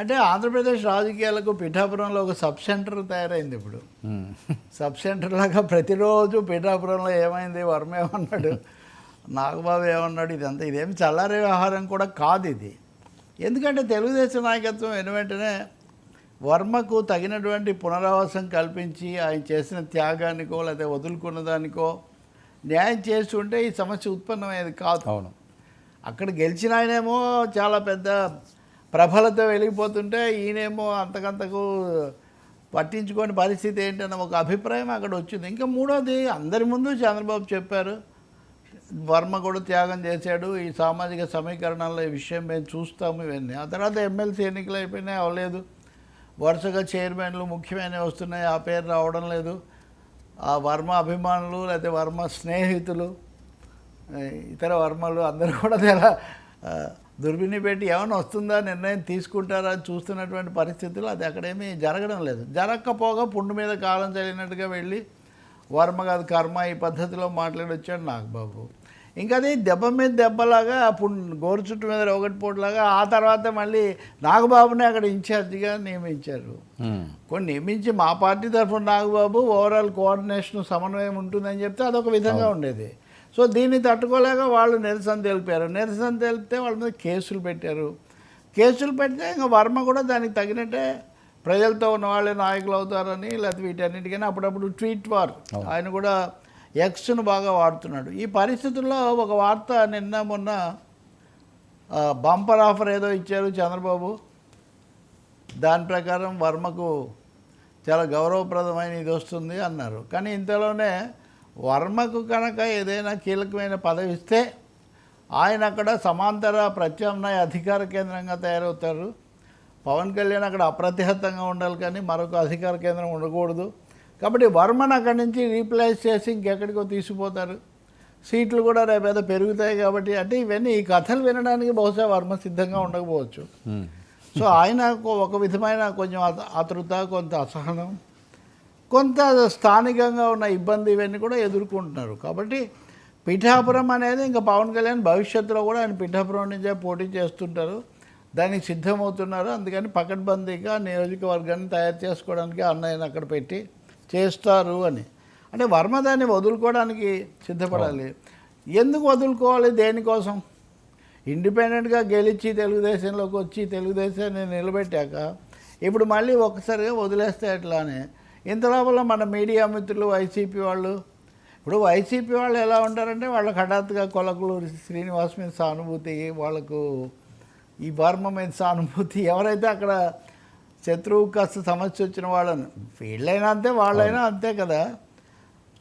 అంటే ఆంధ్రప్రదేశ్ రాజకీయాలకు పిఠాపురంలో ఒక సబ్ సెంటర్ తయారైంది ఇప్పుడు. ఉమ్. సబ్ సెంటర్ లాగా ప్రతిరోజు పిఠాపురంలో ఏమైంది? వర్మ ఏమన్నాడు? నాగబాబు ఏమన్నాడు? ఇదంతా ఇదేమి చల్లారే వ్యవహారం కూడా కాదు ఇది. ఎందుకంటే తెలుగుదేశం నాయకత్వం వెను వెంటనే వర్మకు తగినటువంటి పునరావాసం కల్పించి ఆయన చేసిన త్యాగానికో లేదా వదులుకున్న దానికో న్యాయం చేస్తుంటే ఈ సమస్య ఉత్పన్నమయ్యేది కాదు. అవును. అక్కడ గెలిచిన ఆయనేమో చాలా పెద్ద ప్రభలతో వెలిగిపోతుంటే ఈయనేమో అంతకంతకు పట్టించుకోని పరిస్థితి ఏంటన్న ఒక అభిప్రాయం అక్కడ వచ్చింది. ఇంకా మూడోది అందరి ముందు చంద్రబాబు చెప్పారు వర్మ కూడా త్యాగం చేశాడు ఈ సామాజిక సమీకరణాల్లో ఈ విషయం మేము చూస్తాము ఇవన్నీ. ఆ తర్వాత ఎమ్మెల్సీ ఎన్నికలు అయిపోయినాయి అవ్వలేదు వరుసగా చైర్మన్లు ముఖ్యమైనవి వస్తున్నాయి ఆ పేరు రావడం లేదు. ఆ వర్మ అభిమానులు లేకపోతే వర్మ స్నేహితులు ఇతర వర్మలు అందరూ కూడా చాలా దుర్బిని పెట్టి ఏమైనా వస్తుందా నిర్ణయం తీసుకుంటారా అని చూస్తున్నటువంటి పరిస్థితులు అది అక్కడేమీ జరగడం లేదు. జరగకపోగా పుండు మీద కాలం చల్లినట్టుగా వెళ్ళి వర్మ కాదు కర్మ ఈ పద్ధతిలో మాట్లాడి వచ్చాడు నాగబాబు ఇంకా అది దెబ్బ మీద దెబ్బలాగా పుండు గోరు చుట్టు మీద ఒకటి పోట్లాగా ఆ తర్వాత మళ్ళీ నాగబాబుని అక్కడ ఇన్ఛార్జిగా నియమించారు. కొన్ని నియమించి మా పార్టీ తరఫున నాగబాబు ఓవరాల్ కోఆర్డినేషన్ సమన్వయం ఉంటుందని చెప్తే అదొక విధంగా ఉండేది. సో దీన్ని తట్టుకోలేక వాళ్ళు నిరసన తెలిపారు. నిరసన తెలిపితే వాళ్ళ మీద కేసులు పెట్టారు. కేసులు పెడితే ఇంకా వర్మ కూడా దానికి తగినట్టే ప్రజలతో ఉన్న వాళ్ళే నాయకులు అవుతారని లేకపోతే వీటన్నిటికైనా అప్పుడప్పుడు ట్వీట్ వార్. ఆయన కూడా ఎక్స్ను బాగా వాడుతున్నాడు. ఈ పరిస్థితుల్లో ఒక వార్త నిన్న మొన్న బంపర్ ఆఫర్ ఏదో ఇచ్చారు చంద్రబాబు. దాని ప్రకారం వర్మకు చాలా గౌరవప్రదమైన ఇది వస్తుంది అన్నారు. కానీ ఇంతలోనే వర్మకు కనుక ఏదైనా కీలకమైన పదవి ఇస్తే ఆయన అక్కడ సమాంతర ప్రత్యామ్నాయ అధికార కేంద్రంగా తయారవుతారు. పవన్ కళ్యాణ్ అక్కడ అప్రతిహతంగా ఉండాలి కానీ మరొక అధికార కేంద్రం ఉండకూడదు. కాబట్టి వర్మను అక్కడి నుంచి రీప్లేస్ చేసి ఇంకెక్కడికో తీసుకుపోతారు. సీట్లు కూడా రేపు ఏదో పెరుగుతాయి కాబట్టి అంటే ఇవన్నీ ఈ కథలు వినడానికి బహుశా వర్మ సిద్ధంగా ఉండకపోవచ్చు. సో ఆయన ఒక విధమైన కొంచెం ఆతృత కొంత అసహనం. కొంత స్థానికంగా ఉన్న ఇబ్బంది ఇవన్నీ కూడా ఎదుర్కొంటున్నారు. కాబట్టి పిఠాపురం అనేది ఇంకా పవన్ కళ్యాణ్ భవిష్యత్తులో కూడా ఆయన పిఠాపురం నుంచే పోటీ చేస్తుంటారు. దానికి సిద్ధమవుతున్నారు. అందుకని పకడ్బందీగా నియోజకవర్గాన్ని తయారు చేసుకోవడానికి అన్నయ్యని అక్కడ పెట్టి చేస్తారు అని. అంటే వర్మ దాన్ని వదులుకోవడానికి సిద్ధపడాలి. ఎందుకు వదులుకోవాలి? దేనికోసం? ఇండిపెండెంట్గా గెలిచి తెలుగుదేశంలోకి వచ్చి తెలుగుదేశాన్ని నిలబెట్టాక ఇప్పుడు మళ్ళీ ఒక్కసారిగా వదిలేస్తే ఎట్లానే ఇంత లోపల మన మీడియా మిత్రులు వైసీపీ వాళ్ళు. ఇప్పుడు వైసీపీ వాళ్ళు ఎలా ఉంటారంటే వాళ్ళకి హఠాత్తుగా కొలకులు శ్రీనివాస్ మీద సానుభూతి వాళ్ళకు ఈ వర్మ మీద సానుభూతి. ఎవరైతే అక్కడ శత్రువు కాస్త సమస్య వచ్చిన వాళ్ళని వీళ్ళైనా అంతే వాళ్ళైనా అంతే కదా.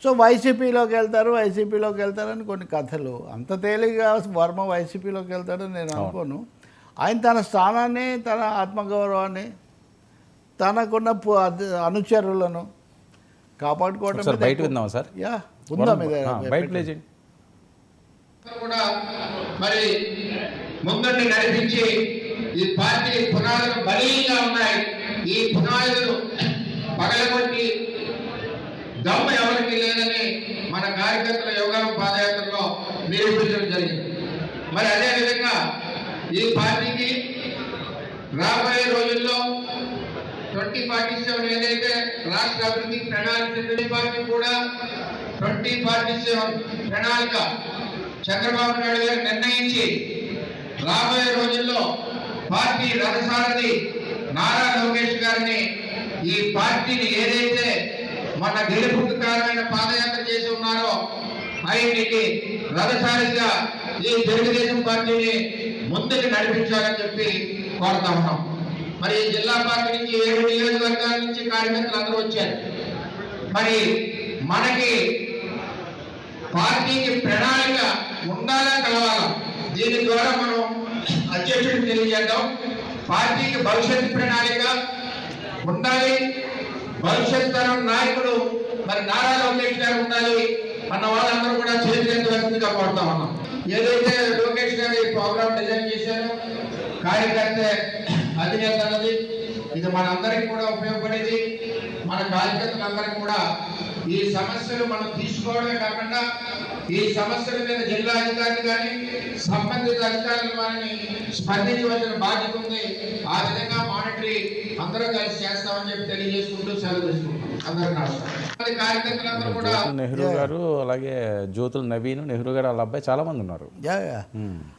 సో వైసీపీలోకి వెళ్తారు వైసీపీలోకి వెళ్తారని కొన్ని కథలు. అంత తేలిగ్గా వర్మ వైసీపీలోకి వెళ్తాడని నేను అనుకోను. ఆయన తన స్థానాన్ని తన ఆత్మగౌరవాన్ని తనకున్న అనుచరులను కాపాడుకోవడం బయట విందామా సార్? యా ఉందా మీద బయట కూడా మరి ముందండి నడిపించి ఈ పార్టీ పునాదులు బలీయంగా ఉన్నాయి. ఈ పునాదులు పగలగొట్టి దమ్ము ఎవరికి లేదని మన కార్యకర్తల యోగానం పాదయాత్రలో నిరూపించడం జరిగింది. మరి అదే విధంగా ఈ పార్టీకి రాబోయే రోజుల్లో ట్వంటీ ఫార్టీ సెవెన్ ఏదైతే రాష్ట్ర అభివృద్ధి ప్రణాళిక ట్వంటీ పార్టీ కూడా ట్వంటీ ఫార్టీ సెవెన్ ప్రణాళిక. చంద్రబాబు నాయుడు గారు నిర్ణయించి రాబోయే రోజుల్లో పార్టీ రథసారథి నారా లోకేష్ గారిని ఈ పార్టీని ఏదైతే మన గెలుపుకు కారణమైన పాదయాత్ర చేసి ఉన్నారో ఆయనకి రథసారిగా ఈ తెలుగుదేశం పార్టీని ముందుకు నడిపించాలని చెప్పి కోరుతా ఉన్నాం. మరి జిల్లా పార్టీ నుంచి ఏడు నియోజకవర్గాల నుంచి కార్యకర్తలు అందరూ వచ్చారు. మరి మనకి పార్టీకి ప్రణాళిక ఉండాలా కలవాలా? దీని ద్వారా మనం అధ్యక్షుడికి తెలియజేద్దాం. పార్టీకి భవిష్యత్ ప్రణాళిక ఉండాలి. భవిష్యత్ తరం నాయకుడు మరి నారా లోకేష్ గారు ఉండాలి అన్న వాళ్ళందరూ కూడా చేతులెత్తవలసిందిగా కోరుతా ఉన్నాం. ఏదైతే లోకేష్ గారు ఈ ప్రోగ్రామ్ డిజైన్ చేశారో కార్యకర్త అధినేత అన్నది ఇది మనందరికి కూడా ఉపయోగపడేది. మన కార్యకర్తలందరికీ కూడా ఈ సమస్యలు మనం తీసుకోవడమే కాకుండా ఈ సమస్యల మీద జిల్లా అధికారులు కానీ సంబంధిత అధికారులు వారిని స్పందించవలసిన బాధ్యత ఉంది. ఆ విధంగా మానిటరీ అందరూ కలిసి చేస్తామని చెప్పి తెలియజేసుకుంటూ సెలవు తీసుకుంటాం నెహ్రూ గారు అలాగే జ్యోతుల నవీన్ నెహ్రూ గారు వాళ్ళ అబ్బాయి చాలా మంది ఉన్నారు. Yeah yeah.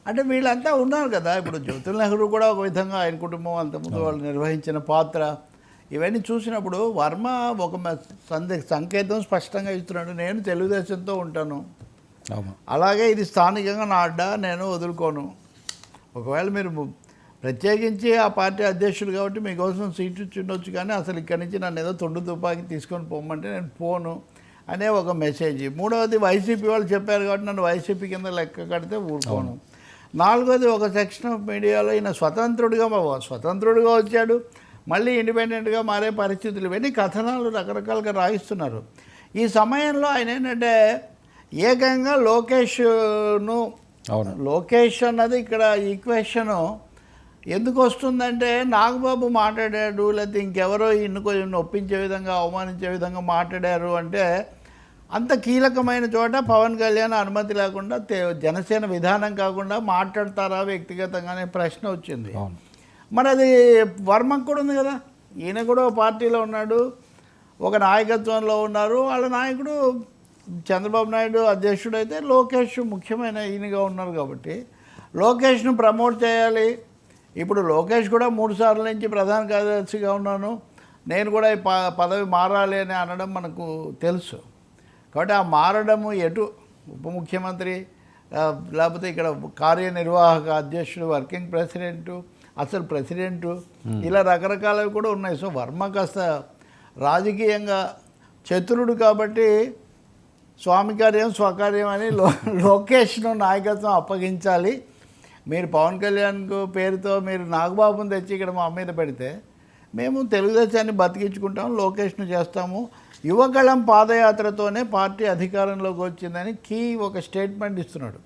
అంటే వీళ్ళంతా ఉన్నారు కదా ఇప్పుడు జ్యోతుల్ నెహ్రూ కూడా ఒక విధంగా ఆయన కుటుంబం అంతకుముందు వాళ్ళు నిర్వహించిన పాత్ర. ఇవన్నీ చూసినప్పుడు వర్మ ఒక సందే సంకేతం స్పష్టంగా ఇస్తున్నాడు. నేను తెలుగుదేశంతో ఉంటాను. అలాగే ఇది స్థానికంగా నా అడ్డా నేను వదులుకోను. ఒకవేళ మీరు ప్రత్యేకించి ఆ పార్టీ అధ్యక్షుడు కాబట్టి మీకోసం సీటు ఇచ్చిండొచ్చు కానీ అసలు ఇక్కడి నుంచి నన్ను ఏదో తొండు తుపాకి తీసుకొని పోమంటే నేను పోను అనే ఒక మెసేజ్. మూడవది వైసీపీ వాళ్ళు చెప్పారు కాబట్టి నన్ను వైసీపీ కింద లెక్క కడితే ఊరుకోను. నాలుగోది ఒక సెక్షన్ ఆఫ్ మీడియాలో ఈయన స్వతంత్రుడిగా స్వతంత్రుడిగా వచ్చాడు. మళ్ళీ ఇండిపెండెంట్గా మారే పరిస్థితులు ఇవన్నీ కథనాలు రకరకాలుగా రాయిస్తున్నారు. ఈ సమయంలో ఆయన ఏంటంటే ఏకంగా లోకేష్ను అవును. లోకేష్ అన్నది ఇక్కడ ఈక్వేషను ఎందుకు వస్తుందంటే నాగబాబు మాట్లాడాడు లేకపోతే ఇంకెవరో ఇన్ను కొంచెం నొప్పించే విధంగా అవమానించే విధంగా మాట్లాడారు అంటే అంత కీలకమైన చోట పవన్ కళ్యాణ్ అనుమతి లేకుండా జనసేన విధానం కాకుండా మాట్లాడతారా వ్యక్తిగతంగా అనే ప్రశ్న వచ్చింది. మరి అది వర్మకు కూడా ఉంది కదా. ఈయన కూడా పార్టీలో ఉన్నాడు ఒక నాయకత్వంలో ఉన్నారు. వాళ్ళ నాయకుడు చంద్రబాబు నాయుడు అధ్యక్షుడు అయితే లోకేష్ ముఖ్యమైన ఈయనగా ఉన్నారు కాబట్టి లోకేష్ను ప్రమోట్ చేయాలి. ఇప్పుడు లోకేష్ కూడా మూడు సార్ల నుంచి ప్రధాన కార్యదర్శిగా ఉన్నాను. నేను కూడా ఈ పదవి మారాలి అని అనడం మనకు తెలుసు. కాబట్టి ఆ మారడము ఎటు ఉప ముఖ్యమంత్రి లేకపోతే ఇక్కడ కార్యనిర్వాహక అధ్యక్షుడు వర్కింగ్ ప్రెసిడెంటు అసలు ప్రెసిడెంటు ఇలా రకరకాలవి కూడా ఉన్నాయి. సో వర్మ కాస్త రాజకీయంగా చతురుడు కాబట్టి స్వామి కార్యం స్వకార్యం అని లో లోకేష్ను నాయకత్వం అప్పగించాలి. మీరు పవన్ కళ్యాణ్కు పేరుతో మీరు నాగబాబుని తెచ్చి ఇక్కడ మా మీద పెడితే మేము తెలుగుదేశాన్ని బతికించుకుంటాం లోకేష్ను చేస్తాము. యువగళం పాదయాత్రతోనే పార్టీ అధికారంలోకి వచ్చిందని కీ ఒక స్టేట్మెంట్ ఇస్తున్నాడు.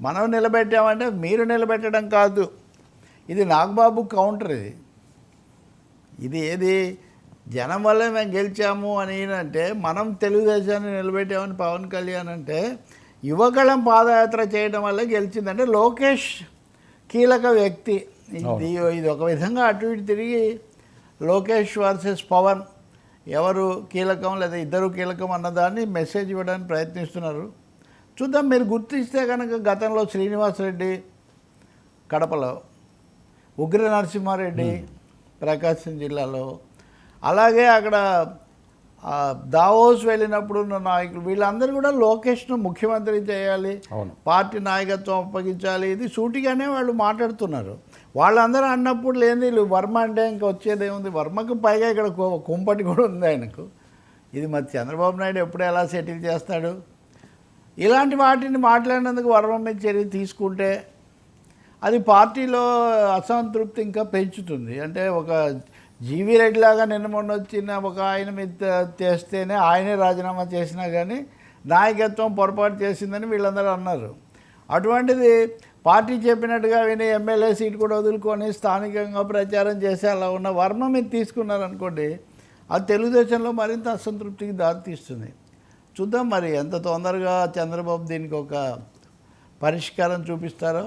మనం నిలబెట్టామంటే మీరు నిలబెట్టడం కాదు. ఇది నాగబాబు కౌంటర్ ఇది. ఇది ఏది? జనం వల్లే మేము గెలిచాము అని అంటే మనం తెలుగుదేశాన్ని నిలబెట్టామని పవన్ కళ్యాణ్ అంటే యువగళం పాదయాత్ర చేయడం వల్ల గెలిచిందంటే లోకేష్ కీలక వ్యక్తి. ఇది ఇది ఒక విధంగా అటు ఇటు తిరిగి లోకేష్ వర్సెస్ పవన్ ఎవరు కీలకం లేదా ఇద్దరు కీలకం అన్నదాన్ని మెసేజ్ ఇవ్వడానికి ప్రయత్నిస్తున్నారు. చూద్దాం మీరు గుర్తిస్తే కనుక గతంలో శ్రీనివాసరెడ్డి కడపలో ఉగ్ర నరసింహారెడ్డి ప్రకాశం జిల్లాలో అలాగే అక్కడ దావోస్ వెళ్ళినప్పుడు ఉన్న నాయకులు వీళ్ళందరూ కూడా లోకేష్ను ముఖ్యమంత్రి చేయాలి పార్టీ నాయకత్వం అప్పగించాలి ఇది సూటిగానే వాళ్ళు మాట్లాడుతున్నారు. వాళ్ళందరూ అన్నప్పుడు లేని వీళ్ళు వర్మ అంటే ఇంకా వచ్చేది ఏముంది? వర్మకు పైగా ఇక్కడ కుంపటి కూడా ఉంది ఆయనకు. ఇది మరి చంద్రబాబు నాయుడు ఎప్పుడు ఎలా సెటిల్ చేస్తాడు? ఇలాంటి వాటిని మాట్లాడినందుకు వర్మ మీద చర్య తీసుకుంటే అది పార్టీలో అసంతృప్తి ఇంకా పెంచుతుంది. అంటే ఒక జీవీ రెడ్డి లాగా నిన్న మొన్న వచ్చిన ఒక ఆయన మీద చేస్తేనే ఆయనే రాజీనామా చేసినా కానీ నాయకత్వం పొరపాటు చేసిందని వీళ్ళందరూ అన్నారు. అటువంటిది పార్టీ చెప్పినట్టుగా విని ఎమ్మెల్యే సీట్ కూడా వదులుకొని స్థానికంగా ప్రచారం చేసి అలా ఉన్న వర్మ మీరు తీసుకున్నారనుకోండి అది తెలుగుదేశంలో మరింత అసంతృప్తికి దారితీస్తుంది చూద్దాం మరి ఎంత తొందరగా చంద్రబాబు దీనికి ఒక పరిష్కారం చూపిస్తారో.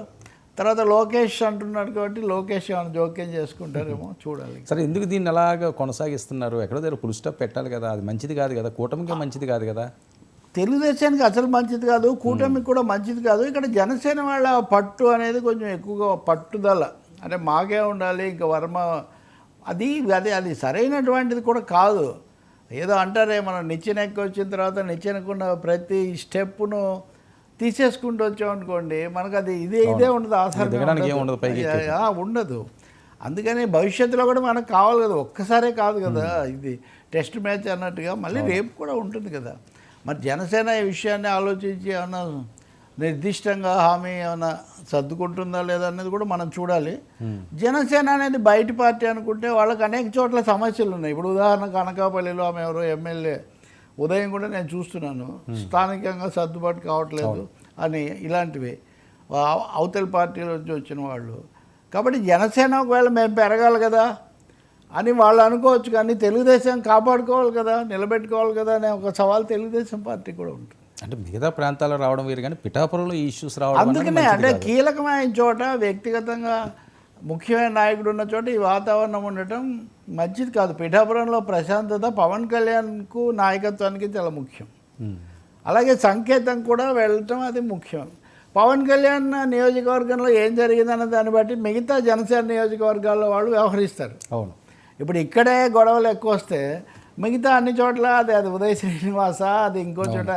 తర్వాత లోకేష్ అంటున్నాడు కాబట్టి లోకేష్ ఏమైనా జోక్యం చేసుకుంటారేమో చూడాలి. సరే ఎందుకు దీన్ని అలాగా కొనసాగిస్తున్నారు? ఎక్కడో దగ్గర ఫుల్ స్టాప్ పెట్టాలి కదా అది మంచిది కాదు కదా కూటమికి మంచిది కాదు కదా? తెలుగుదేశానికి అసలు మంచిది కాదు కూటమికి కూడా మంచిది కాదు. ఇక్కడ జనసేన వాళ్ళ పట్టు అనేది కొంచెం ఎక్కువగా పట్టుదల. అంటే మాకే ఉండాలి ఇంకా వర్మ అది అది అది సరైనటువంటిది కూడా కాదు. ఏదో అంటారే మనం నిచ్చెన ఎక్కి వచ్చిన తర్వాత నిచ్చెనకున్న ప్రతి స్టెప్పును తీసేసుకుంటూ వచ్చాం అనుకోండి మనకు అది ఇదే ఇదే ఉండదు. ఆధారం ఉండదు. అందుకని భవిష్యత్తులో కూడా మనకు కావాలి కదా ఒక్కసారే కాదు కదా ఇది టెస్ట్ మ్యాచ్ అన్నట్టుగా మళ్ళీ రేపు కూడా ఉంటుంది కదా. మరి జనసేన ఈ విషయాన్ని ఆలోచించి ఏమన్నా నిర్దిష్టంగా హామీ ఏమైనా సర్దుకుంటుందా లేదా అనేది కూడా మనం చూడాలి. జనసేన అనేది బయట పార్టీ అనుకుంటే వాళ్ళకి అనేక చోట్ల సమస్యలు ఉన్నాయి. ఇప్పుడు ఉదాహరణకు అనకాపల్లిలో ఆమె ఎవరో ఎమ్మెల్యే ఉదయం కూడా నేను చూస్తున్నాను. స్థానికంగా సర్దుబాటు కావట్లేదు అని ఇలాంటివి. అవతల పార్టీల నుంచి వచ్చిన వాళ్ళు కాబట్టి జనసేన ఒకవేళ మేము పెరగాలి కదా అని వాళ్ళు అనుకోవచ్చు కానీ తెలుగుదేశం కాపాడుకోవాలి కదా నిలబెట్టుకోవాలి కదా అనే ఒక సవాల్ తెలుగుదేశం పార్టీ కూడా ఉంటుంది. అంటే మిగతా ప్రాంతాల్లో రావడం వేరు కానీ పిఠాపురంలో ఇష్యూస్ రావడం అందుకనే అంటే. కీలకమైన చోట వ్యక్తిగతంగా ముఖ్యమైన నాయకుడు ఉన్న చోట ఈ వాతావరణం ఉండటం మంచిది కాదు. పిఠాపురంలో ప్రశాంతత పవన్ కళ్యాణ్కు నాయకత్వానికి చాలా ముఖ్యం. అలాగే సంకేతం కూడా వెళ్ళటం అది ముఖ్యం. పవన్ కళ్యాణ్ నియోజకవర్గంలో ఏం జరిగిందన్న దాన్ని బట్టి మిగతా జనసేన నియోజకవర్గాల్లో వాళ్ళు వ్యవహరిస్తారు. అవును. ఇప్పుడు ఇక్కడే గొడవలు ఎక్కువ వస్తే మిగతా అన్ని చోట్ల అది అది ఉదయ్ శ్రీనివాస అది ఇంకో చోట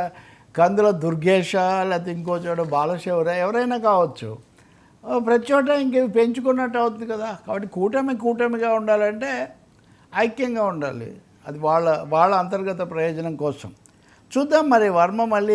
కందుల దుర్గేష లేకపోతే ఇంకో చోట బాలశివర ఎవరైనా కావచ్చు. ప్రతి చోట ఇంక పెంచుకున్నట్టు అవుతుంది కదా. కాబట్టి కూటమి కూటమిగా ఉండాలంటే ఐక్యంగా ఉండాలి. అది వాళ్ళ వాళ్ళ అంతర్గత ప్రయోజనం కోసం. చూద్దాం మరి వర్మ మళ్ళీ